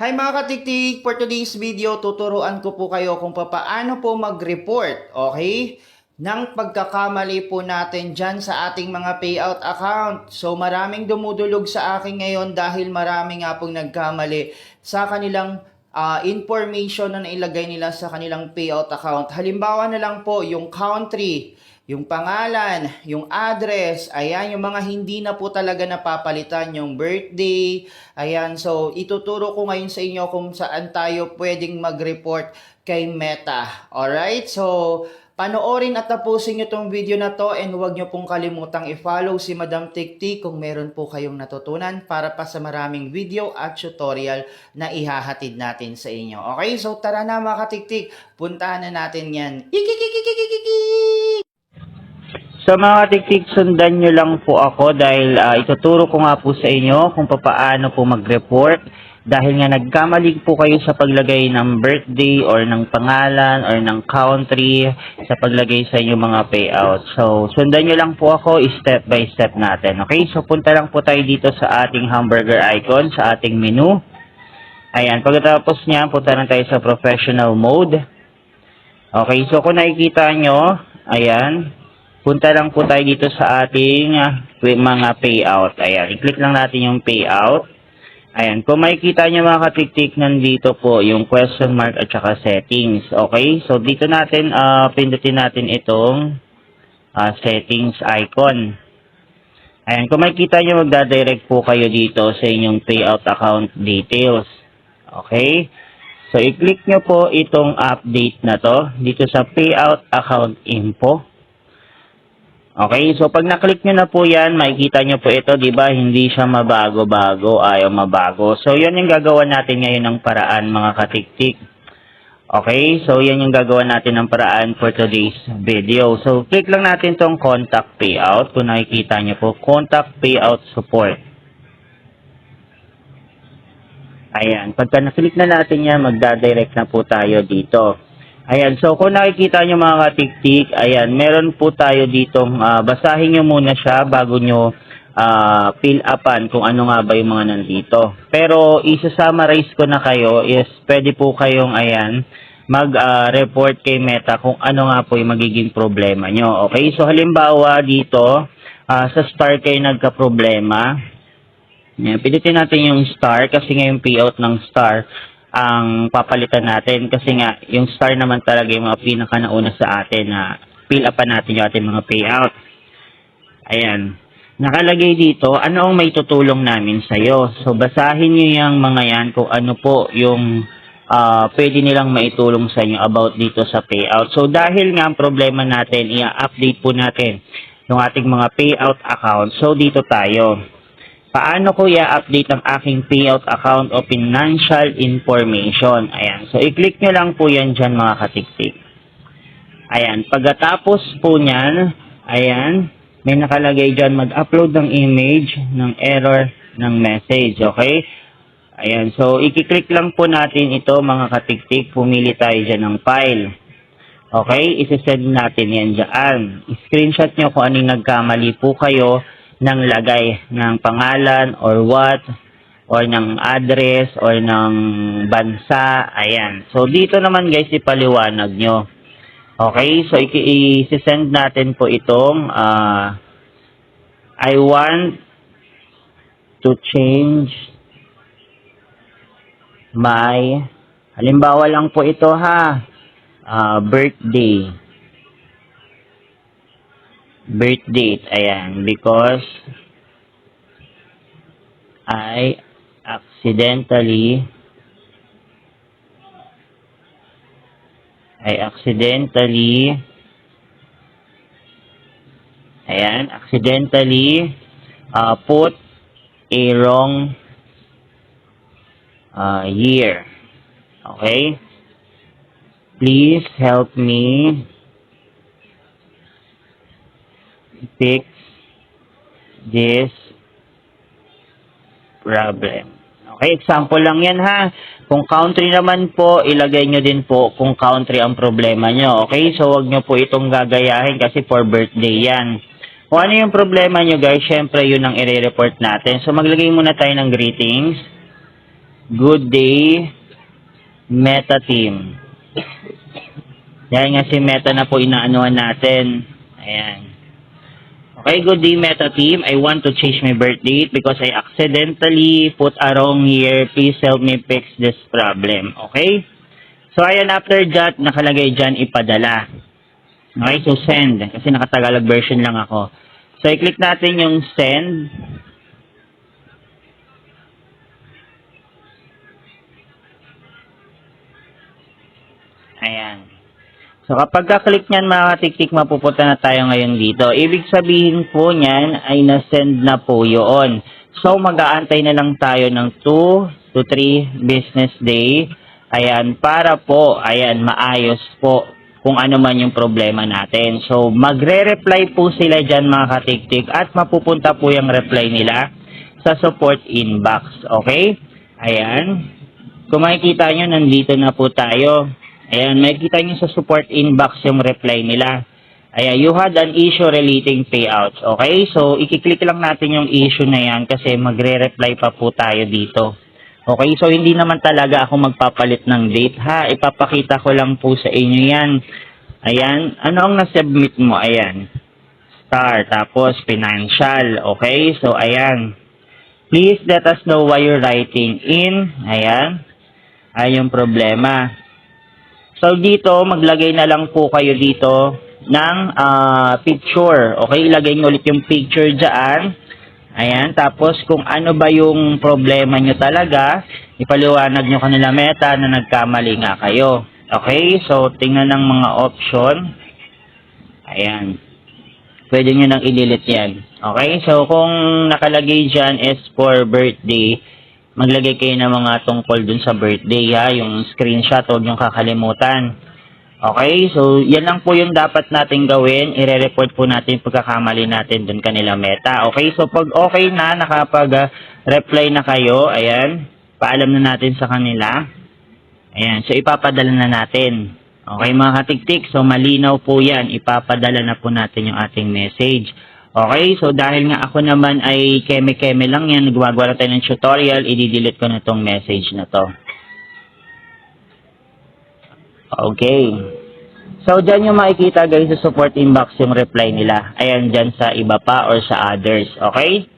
Hi mga katiktik! For today's video, tuturuan ko po kayo kung paano po mag-report, okay? Nang pagkakamali po natin dyan sa ating mga payout account. So maraming dumudulog sa akin ngayon dahil marami nga pong nagkamali sa kanilang ah, information na nailagay nila sa kanilang payout account. Halimbawa na lang po yung country, yung pangalan, yung address, ayan, yung mga hindi na po talaga napapalitan, yung birthday, ayan, so ituturo ko ngayon sa inyo kung saan tayo pwedeng mag-report kay Meta. Alright, so panoorin at tapusin nyo tong video na to and huwag nyo pong kalimutang i-follow si Madam Tiktik kung meron po kayong natutunan para pa sa maraming video at tutorial na ihahatid natin sa inyo. Okay, so tara na mga katiktik, puntahan na natin yan. Ikikikikikikiki! So mga tiktik, sundan nyo lang po ako dahil ah, ituturo ko nga po sa inyo kung paano po mag-report. Dahil nga nagkamali po kayo sa paglagay ng birthday or ng pangalan or ng country sa paglagay sa inyong mga payout. So sundan nyo lang po ako step by step natin. Okay, so punta lang po tayo dito sa ating hamburger icon, sa ating menu. Ayan, pagkatapos niya, punta na tayo sa professional mode. Okay, so kung nakikita nyo, ayan, punta lang po tayo dito sa ating ah, mga payout. Ayan, i-click lang natin yung payout. Ayan, kung makikita nyo mga katiktik, nandito po yung question mark at saka settings. Okay, so dito natin, ah, pindutin natin itong ah, settings icon. Ayan, kung makikita nyo, magdadirect po kayo dito sa inyong payout account details. Okay? So, i-click nyo po itong update na to dito sa payout account info. Okay, so pag naklik nyo na po yan, makikita nyo po ito, di ba, hindi siya mabago-bago, ayaw mabago. So, yan yung gagawa natin ngayon ng paraan, mga katiktik. Okay, so yan yung gagawa natin ng paraan for today's video. So, click lang natin tong contact payout. Kung nakikita nyo po, contact payout support. Ayan, pagka na-click na natin yan, magdadirect na po tayo dito. Ayan, so kung nakikita nyo mga katiktik, ayan, meron po tayo ditong, ah, basahin nyo muna siya bago nyo ah, fill upan kung ano nga ba yung mga nandito. Pero isa-summarize ko na kayo is pwede po kayong, ayan, mag-report kay Meta kung ano nga po yung magiging problema nyo. Okay, so halimbawa dito, ah, sa start kayo nagka-problema, Ayan, pilitin natin yung star kasi nga yung payout ng star ang papalitan natin kasi nga yung star naman talaga yung mga pinaka nauna sa atin na fill upan natin yung ating mga payout. Ayan. Nakalagay dito, ano ang may tutulong namin sa'yo? So, basahin nyo yung mga yan kung ano po yung ah, pwede nilang maitulong sa inyo about dito sa payout. So, dahil nga ang problema natin, i-update po natin yung ating mga payout account. So, dito tayo. Paano ko i-update ang aking payout account o financial information? Ayan. So, i-click nyo lang po yan dyan mga katiktik. Ayan. Pagkatapos po niyan, ayan, may nakalagay dyan mag-upload ng image, ng error, ng message. Okay? Ayan. So, i-click lang po natin ito mga katiktik. Pumili tayo dyan ng file. Okay? Isisend natin yan dyan. I-screenshot nyo kung anong nagkamali po kayo ng lagay ng pangalan or what or ng address or ng bansa. Ayan. So, dito naman guys, ipaliwanag nyo. Okay? So, i-send natin po itong ah, I want to change my halimbawa lang po ito ha ah, birthday birth date. Ayan. Because I accidentally I accidentally Ayan. Accidentally uh, put a wrong uh, year. Okay? Please help me fix this problem. Okay, example lang yan ha. Kung country naman po, ilagay nyo din po kung country ang problema nyo. Okay, so wag nyo po itong gagayahin kasi for birthday yan. Kung ano yung problema nyo guys, syempre yun ang i-report natin. So maglagay muna tayo ng greetings. Good day, Meta Team. Dahil nga si Meta na po inaanuhan natin. Ayan. Okay, good day Meta Team. I want to change my birth date because I accidentally put a wrong year. Please help me fix this problem. Okay? So, ayan, after that, nakalagay dyan, ipadala. Okay, so send. Kasi nakatagalog version lang ako. So, i-click natin yung send. Ayan. So, kapag ka-click niyan, mga katiktik, mapupunta na tayo ngayon dito. Ibig sabihin po niyan ay na-send na po yun. So, mag-aantay na lang tayo ng 2 to 3 business day. Ayan, para po, ayan, maayos po kung ano man yung problema natin. So, magre-reply po sila dyan, mga katiktik, at mapupunta po yung reply nila sa support inbox. Okay? Ayan. Kung makikita nyo, nandito na po tayo. Ayan, makikita nyo sa support inbox yung reply nila. Ayan, you had an issue relating payouts. Okay? So, ikiklik lang natin yung issue na yan kasi magre-reply pa po tayo dito. Okay? So, hindi naman talaga ako magpapalit ng date ha. Ipapakita ko lang po sa inyo yan. Ayan. Ano ang nasubmit mo? Ayan. Star. Tapos, financial. Okay? So, ayan. Please let us know why you're writing in. Ayan. Ay yung problema. So dito, maglagay na lang po kayo dito ng ah, picture. Okay, ilagay nyo ulit yung picture dyan. Ayan, tapos kung ano ba yung problema nyo talaga, ipaliwanag nyo kanila meta na nagkamali nga kayo. Okay, so tingnan ng mga option. Ayan. Pwede nyo nang ililit yan. Okay, so kung nakalagay dyan is for birthday, maglagay kayo ng mga tungkol dun sa birthday ha, yung screenshot, huwag yung kakalimutan. Okay, so yan lang po yung dapat natin gawin. Ire-report po natin yung pagkakamali natin dun kanila meta. Okay, so pag okay na, nakapag-reply na kayo, ayan, paalam na natin sa kanila. Ayan, so ipapadala na natin. Okay mga katiktik, so malinaw po yan, ipapadala na po natin yung ating message. Okay, so dahil nga ako naman ay keme-keme lang yan, nagwagawa na tayo ng tutorial, i-delete ko na tong message na to. Okay. So, dyan yung makikita guys sa support inbox yung reply nila. Ayan, dyan sa iba pa or sa others. Okay?